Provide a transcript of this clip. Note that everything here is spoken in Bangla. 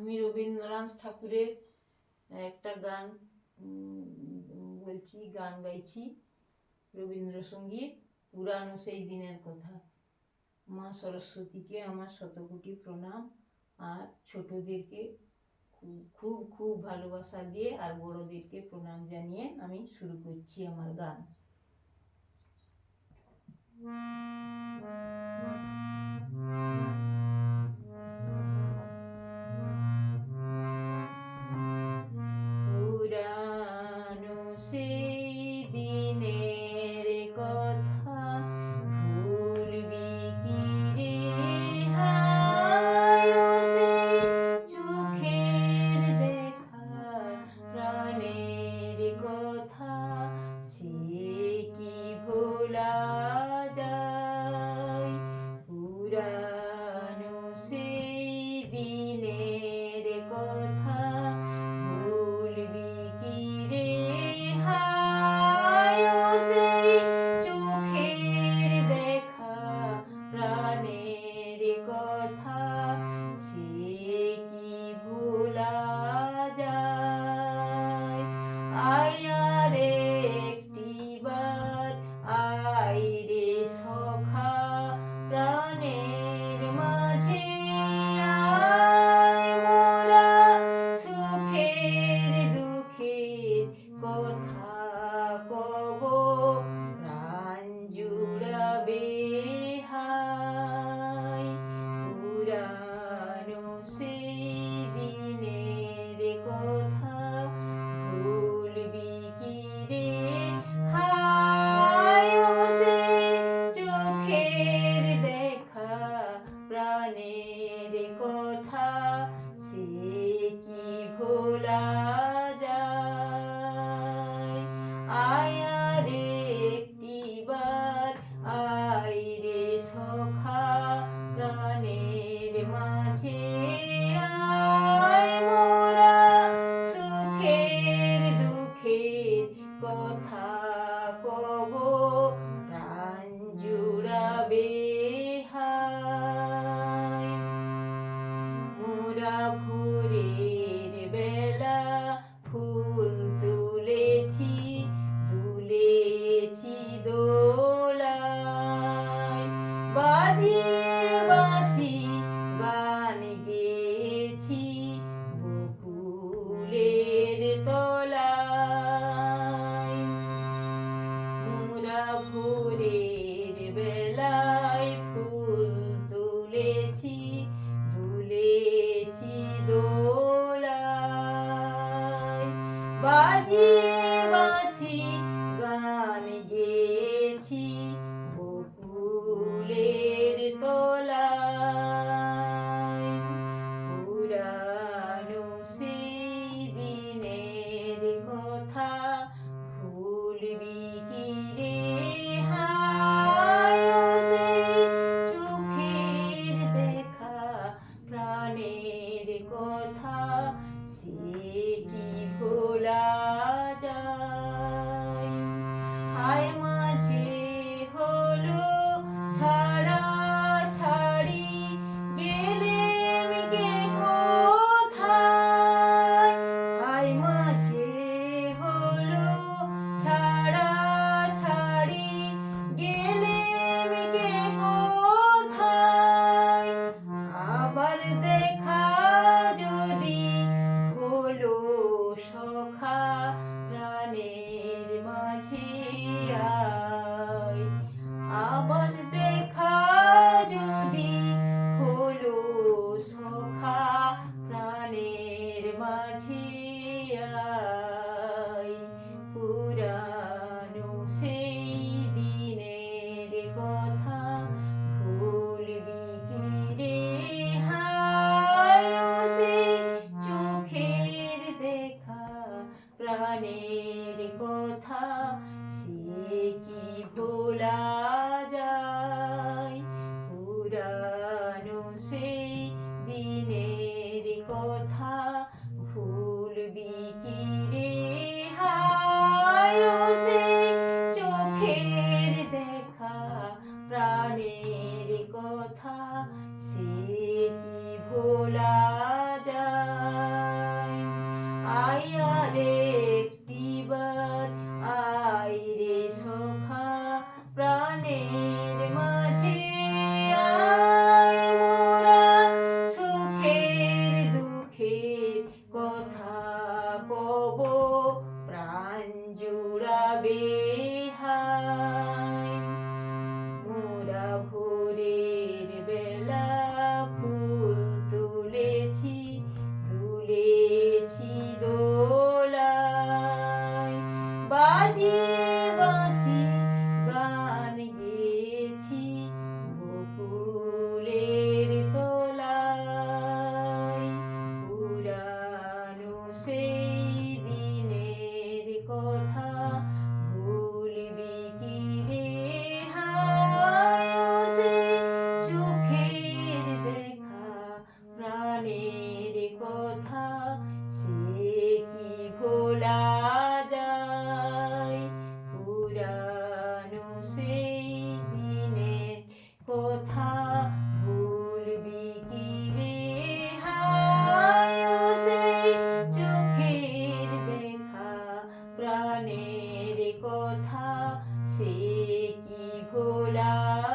আমি রবীন্দ্রনাথ ঠাকুরের একটা গান বলছি, গান গাইছি, রবীন্দ্রসঙ্গীত, পুরানো সেই দিনের কথা। মা সরস্বতীকে আমার শতকোটি প্রণাম, আর ছোটদেরকে খুব খুব ভালোবাসা দিয়ে আর বড়দেরকে প্রণাম জানিয়ে আমি শুরু করছি আমার গান। আদিবাসী গান গেছি বকুলের তলায়। মোরা ভোরের বেলা sola বকুলের কথা সে কি ভোলা?